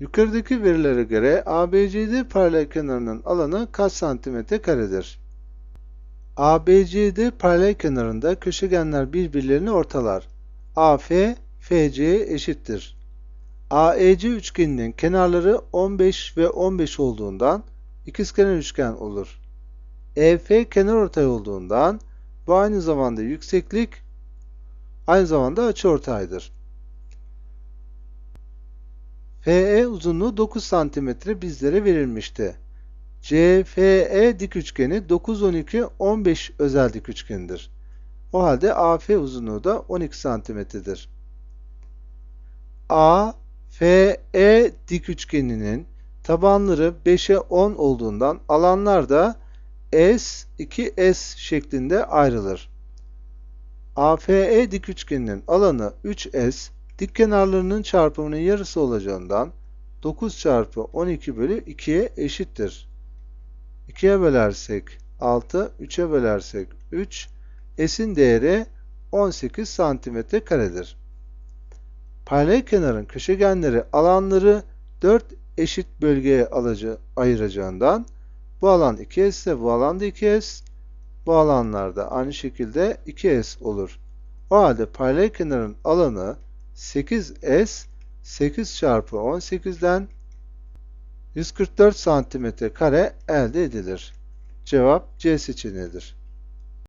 Yukarıdaki verilere göre ABCD paralel kenarının alanı kaç santimetre karedir? ABCD paralel kenarında köşegenler birbirlerini ortalar. AF, FC'ye eşittir. AEC üçgeninin kenarları 15 ve 15 olduğundan ikizkenar üçgen olur. EF kenarortay olduğundan bu aynı zamanda yükseklik aynı zamanda açıortaydır. FE uzunluğu 9 cm bizlere verilmişti. CFE dik üçgeni 9 12 15 özel dik üçgenidir. O halde AF uzunluğu da 12 cm'dir. AFE dik üçgeninin tabanları 5'e 10 olduğundan alanlar da S 2S şeklinde ayrılır. AFE dik üçgeninin alanı 3S, dik kenarlarının çarpımının yarısı olacağından 9 çarpı 12 bölü 2'ye eşittir. 2'ye bölersek 6, 3'e bölersek 3, S'in değeri 18 santimetre karedir. Paralel kenarın köşegenleri alanları 4 eşit bölgeye ayıracağından bu alan 2S ise bu alan da 2S, bu alanlarda aynı şekilde 2S olur. O halde paralel kenarın alanı 8S 8 çarpı 18'den 144 santimetre kare elde edilir. Cevap C seçeneğidir.